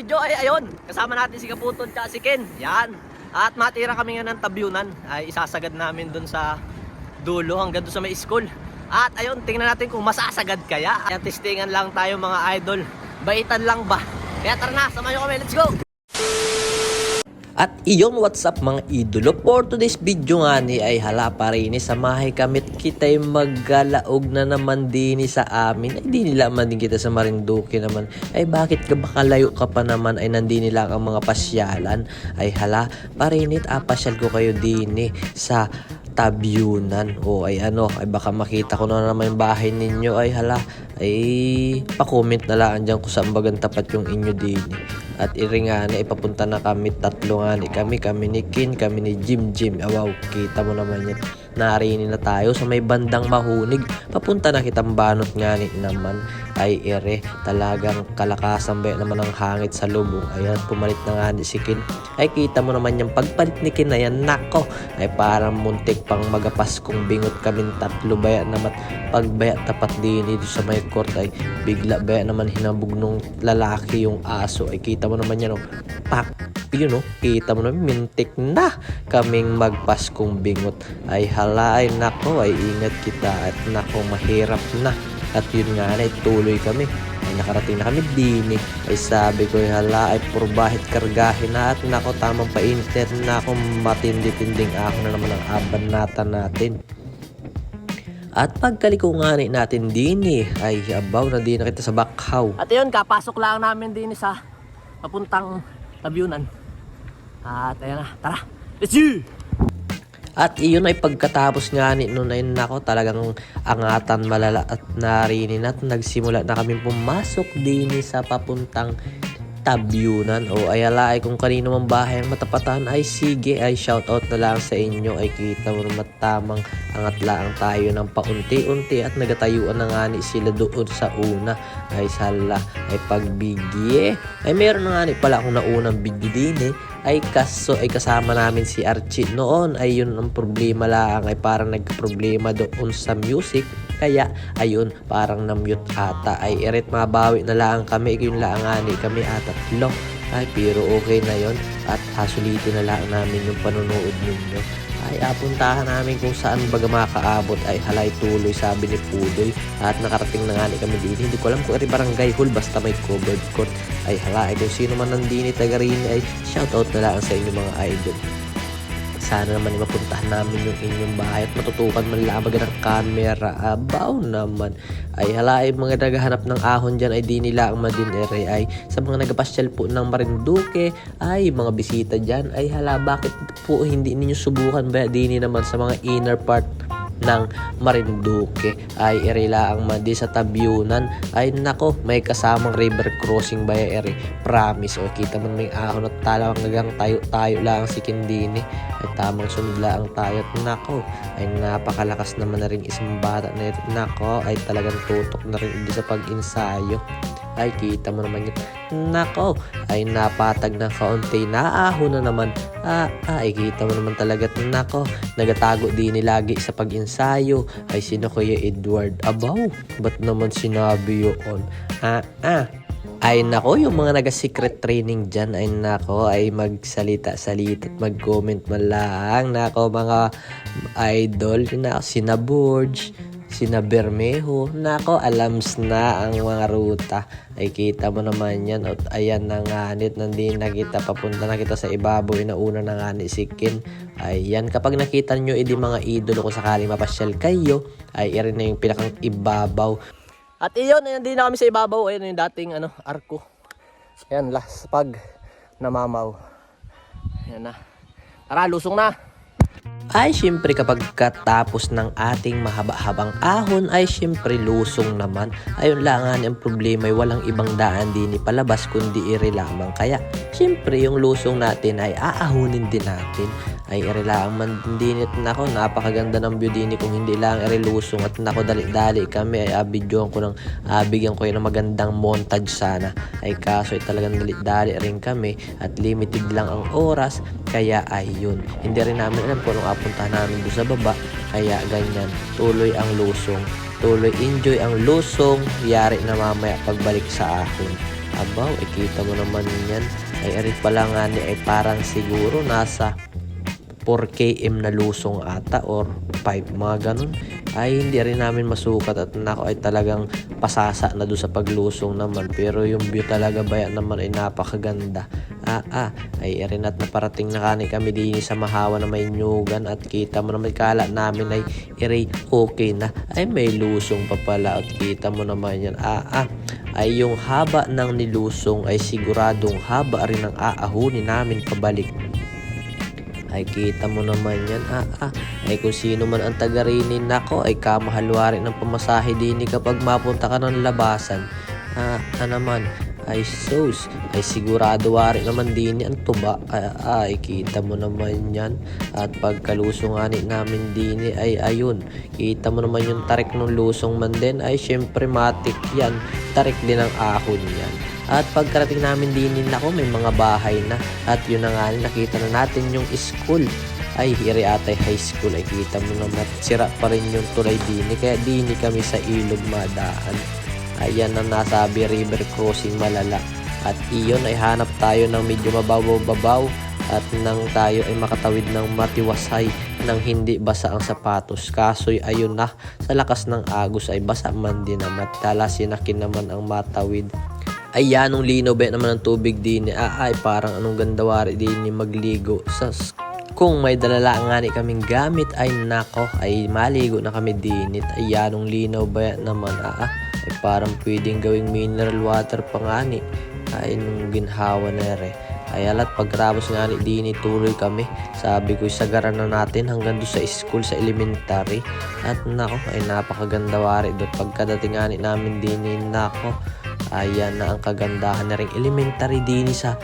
video ay ayun, kasama natin si Kaputon at si Ken. Yan. At matira kami nga ng tabyunan ay isasagad namin dun sa dulo hanggang dun sa may school. At ayun, tingnan natin kung masasagad kaya. Ayan, testingan lang tayo mga idol. Baitan lang ba? Kaya tara na, samahan nyo kami. Let's go! At iyon what's up mga idolo? For today's video nga ni ay hala pa rin sa mahay kamit kita'y maggalaog na naman din sa amin. Ay di nila man din kita sa Marinduque naman. Ay bakit ka baka layo ka pa naman? Ay nandini lang ang mga pasyalan. Ay hala parinit apasyal ko kayo din sa tabyunan o ay ano ay baka makita ko na naman yung bahay ninyo. Ay hala ay pa-comment na lang dyan kung saan bagang tapat yung inyo din at iringa na ipapunta na kami tatlo nga kami kami ni Kin kami ni Jim Jim. Awaw kita mo naman yan narini na tayo. Sa may bandang mahunig. Papunta na kitang banot nga ni naman. Ay ere talagang kalakasan ba naman ang hangit sa lubong ayan pumalit na nga ni si Kin. Ay kita mo naman yung pagpalit ni Kin na nako! Ay parang muntik pang magapas kung bingot kami tatlo. Baya naman pagbaya tapat din dito sa may court ay bigla baya naman hinabog nung lalaki yung aso. Ay kita mo naman yan oh. Pak yun oh kita mo naman mintik na kaming magpaskong bingot. Ay hala ay nako ay ingat kita at nako mahirap na. At yun nga na tuloy kami. Ay nakarating na kami dini. Ay sabi ko ay hala ay purbahit kargahin na. At nako tamang painit na ako. Matindi-tinding ako na naman ang abanatan natin. At pagkaliko nga ni natin din eh, ay abaw na din na kita sa bakhaw. At yun, kapasok lang namin din sa papuntang tabyunan. At ayan na, tara, let's go! At iyon ay pagkatapos nga ni noon ay nako talagang angatan malala at narinin at nagsimula na kami pumasok din sa papuntang tabyunan o ay ala ay kung kanino mang bahay ang matapatan ay sige ay shout out na lang sa inyo. Ay kita mo naman tamang angat lang tayo ng paunti-unti at nagatayuan na nga ni sila doon sa una. Ay sala ay pagbigye. Ay meron na nga ni pala akong naunang bigyo din eh. Ay kaso ay kasama namin si Archie noon. Ay yun ang problema lang. Ay parang nagka-problema doon sa music kaya ayun parang na-mute ata. Ay eret mabawi na lang kami. Yun lang ani kami at tatlo ay pero okay na yon at hasulitin na lang namin yung panonood ninyo. Ay apuntahan namin kung saan baga makaabot. Ay halay tuloy sabi ni Pudoy at nakarating na nga kami din hindi ko alam kung eri barangay hall basta may covered court. Ay hala ay kung sino man nandini taga rin ay shoutout na lang sa inyo mga idol sana naman mapuntahan namin yung inyong bahay at matutukan man labag ng camera. Abaw naman. Ay hala ay mga naghahanap ng ahon dyan ay di nila ang madinere. Ay sa mga nagapasyal po ng Marinduque ay mga bisita dyan. Ay hala bakit po hindi ninyo subukan? Ba di naman sa mga inner part ng Marinduque ay irila ang madi sa tabyunan ay nako may kasamang river crossing ba eri promise. O kita mo may ahon at talawang nagang tayo tayo lang si Kindini. Ay tamang sunod lang tayo at nako. Ay napakalakas naman na rin isang bata na ito. Nako ay talagang tutok na rin sa pag-insayo ay kita mo naman yun. Nako ay napatag ng kaunti. Naahon na naman. Ah, ay kita mo naman talaga. Nako nagatago din ni lagi sa pag-insayo. Ay sino kuya Edward? Abaw ba't naman sinabi yun? Ah ah. Ay nako, yung mga naga-secret training dyan ay nako, ay magsalita-salita at mag-comment man lang. Nako, mga idol, na, sina Burge, sina Bermejo. Nako, alams na ang mga ruta. Ay kita mo naman yan. At ayan na nga nit, nandin na kita, papunta na kita sa ibabaw. Inauna na nga ni Sikin. Ayan, kapag nakita nyo, edi mga idolo kung sakali mapasyal kayo, ay irin na yung pinakang ibabaw. At iyon, ay nandito na kami sa ibabaw. Ayun yung dating ano, arko. Ayan, last pag namamaw. Ayan na. Tara, lusong na. Ay, syempre kapag katapos ng ating mahaba-habang ahon ay syempre lusong naman. Ayun lang nga ang problema ay walang ibang daan din ni palabas kundi iri lamang. Kaya syempre yung lusong natin ay aahunin din natin. Ay iri lang man din at nako napakaganda ng view din kung hindi lang iri lusong at nako dali-dali kami ay abidyoan ko ng abigyan ko yun ng magandang montage sana. Ay kaso ay talagang dali-dali rin kami at limited lang ang oras kaya ayun. Hindi rin namin alam kung anong apuntahan namin doon sa baba. Kaya ganyan, tuloy ang lusong. Tuloy enjoy ang lusong. Yari na mamaya pagbalik sa ahon. Abaw, ikita mo naman yan. Ay, arit pala nga ni ay parang siguro nasa 4 km na lusong ata or 5 mga ganun. Ay hindi rin namin masukat at nako ay talagang pasasa na doon sa paglusong naman. Pero yung view talaga baya naman ay napakaganda. Ah ah ay rin at naparating na kani kami din sa mahawa na may nyugan at kita mo naman kala namin ay iri okay na. Ay may lusong pa pala at kita mo naman yan. Ah ah ay yung haba ng nilusong ay siguradong haba rin ang aahunin namin pabalik. Ay kita mo naman yan ah ah. Ay kung sino man ang taga rinin nako ay kamahalwari ng pamasahe din kapag mapunta ka ng labasan. Ah, ah naman ay sus. Ay sigurado wari naman din ang tuba. Ay, ay kita mo naman yan. At pagkalusong ani namin din ay ayun. Kita mo naman yung tarik ng lusong man din. Ay syempre matik yan. Tarik din ang ahon yan. At pagkarating namin din nako may mga bahay na. At yun na nga nakita na natin yung school. Ay hiri atay high school. Ay kita mo naman sira pa rin yung tulay dini kaya dini kami sa ilog madaan ayan ang nasabi river crossing malala. At iyon ay hanap tayo ng medyo mababaw-babaw at nang tayo ay makatawid ng matiwasay nang hindi basa ang sapatos. Kaso'y ayun na sa lakas ng agos ay basa man din naman tala sinakin naman ang matawid. Ay yanong linaw ba naman ang tubig din ah, ay parang anong gandawari din ni magligo. Sa kung may dalala nga ni kaming gamit ay nako ay maligo na kami dinit ay yanong linaw ba naman ah ay parang pwedeng gawing mineral water pa nga ni. Ay nung ginhawa na re ay alat pagkatapos nga ni dini tuloy kami. Sabi ko isagaran na natin hanggang doon sa school sa elementary. At nako ay napakaganda wari doon. Pagkadating nga ni namin dini nako ayan na ang kagandahan na rin. Elementary din sa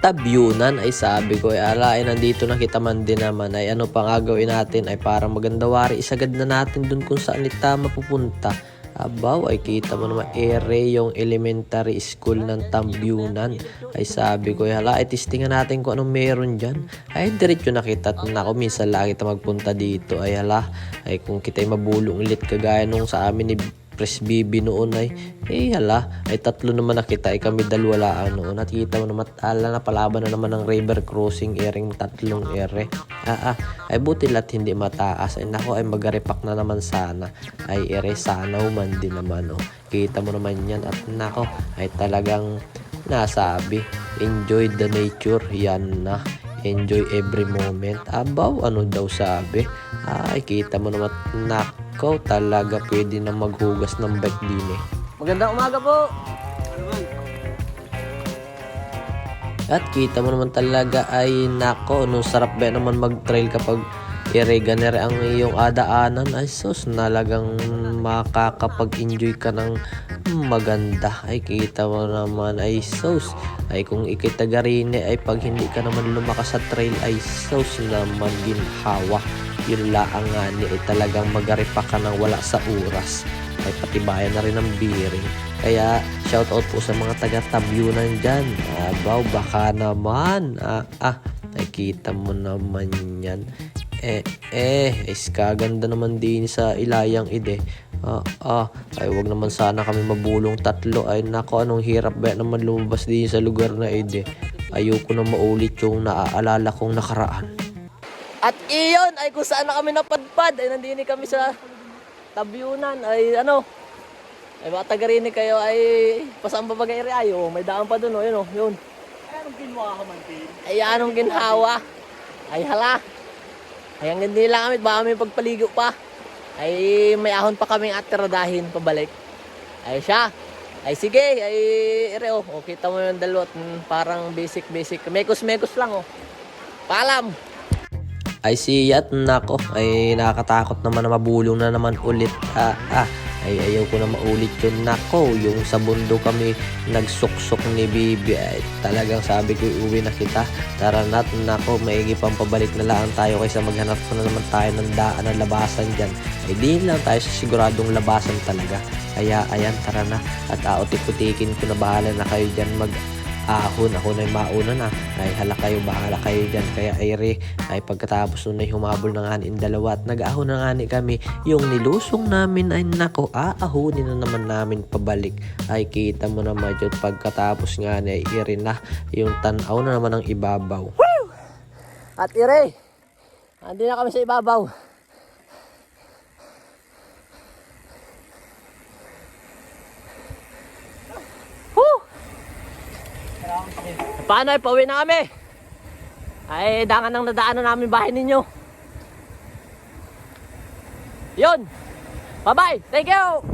tabyunan ay sabi ko ay ala ay nandito na kita man din naman. Ay ano pang gagawin natin? Ay para maganda wari. Isagad na natin dun kung saan ita mapupunta Abaw ay kita mo naman ere yung elementary school ng Tambyunan ay sabi ko hala ay testingan natin kung anong meron dyan. Ay diretso nakita at nako minsan lang kita magpunta dito. Ay hala ay kung kita'y mabulong ulit kagaya nung sa amin ni Pres Bibi noon ay eh hala ay tatlo naman nakita ay kami dalawa lang noon. At kita mo naman ala na palaban na naman ng river crossing ering tatlong ere ah, ah ay buti lahat hindi mataas. Ay nako ay magarepak na naman sana. Ay ere sana man din naman oh. Kita mo naman yan at nako ay talagang nasabi enjoy the nature yan na. Enjoy every moment. Abaw ano daw sabi? Ay kita mo naman nako talaga pwede na maghugas ng bike din eh. Magandang umaga po. At kita mo naman talaga ay nako, nung sarap ba naman mag-trail kapag i-reganer ang iyong adaanan? Ay sus nalagang makakapag-enjoy ka ng maganda. Ay kita mo naman ay sus. Ay kung ikitagarine ay pag hindi ka naman lumakas sa trail ay sus naman ginhawa yun laang nga ni ay talagang magaripa ka ng wala sa oras. Ay patibayan na rin ang bearing. Kaya shoutout po sa mga taga Tabyunan dyan. Abaw baka naman. Ah, ah nakita mo naman yan. Eh eh is kaganda naman din sa ilayang ide. Ah, ah ay wag naman sana kami mabulong tatlo. Ay nako anong hirap ba naman lumabas din sa lugar na ide? Ayoko na maulit yung naaalala kong nakaraan At iyon ay kung saan na kami napadpad. Ay nandini kami sa tabyunan. Ay ano. Ay mga taga rinig kayo ay pasang babagay rin ayo. May daan pa dun oh. Yun oh. Yun. Ay anong ginawa ka man Ay anong ginhawa. Ay hala. Ay ang hindi lang kami. Baka may pagpaligo pa. Ay may ahon pa kaming atiradahin pabalik. Ay siya. Ay sige, ay ere oh. oh kita mo yung dalot. Mm, parang basic basic. Mekos-mekos lang oh. Paalam. Ay siyat nako. Ay nakakatakot naman na mabulong na naman ulit. Ah, ah. Ay ayaw ko na maulit yun. Nako yung sa bundo kami nagsuksok ni Bibi. Ay talagang sabi ko uwi na kita. Tara nat nako maigi pang pabalik na lang tayo kaysa maghanap pa na naman tayo ng daan na labasan dyan. Ay di lang tayo sa siguradong labasan talaga. Kaya ayan tara na. At aotik-utikin ko na bahala na kayo dyan. Mag ahon. Ako na yung mauna na. Ay hala kayo, bahala kayo dyan. Kaya Ire, ay pagkatapos nun ay humabol na nga ni dalawa at nag-ahon na nga ni kami. Yung nilusong namin ay nako, aahonin na naman namin pabalik. Ay kita mo naman yun pagkatapos nga ni Ire na yung tanaw na naman ng ibabaw. At ire, andi na kami sa ibabaw. Woo! Paano ay pauwi na? Ay, dangan ang nadaanan namin bahay ninyo. Yun! Bye-bye! Thank you!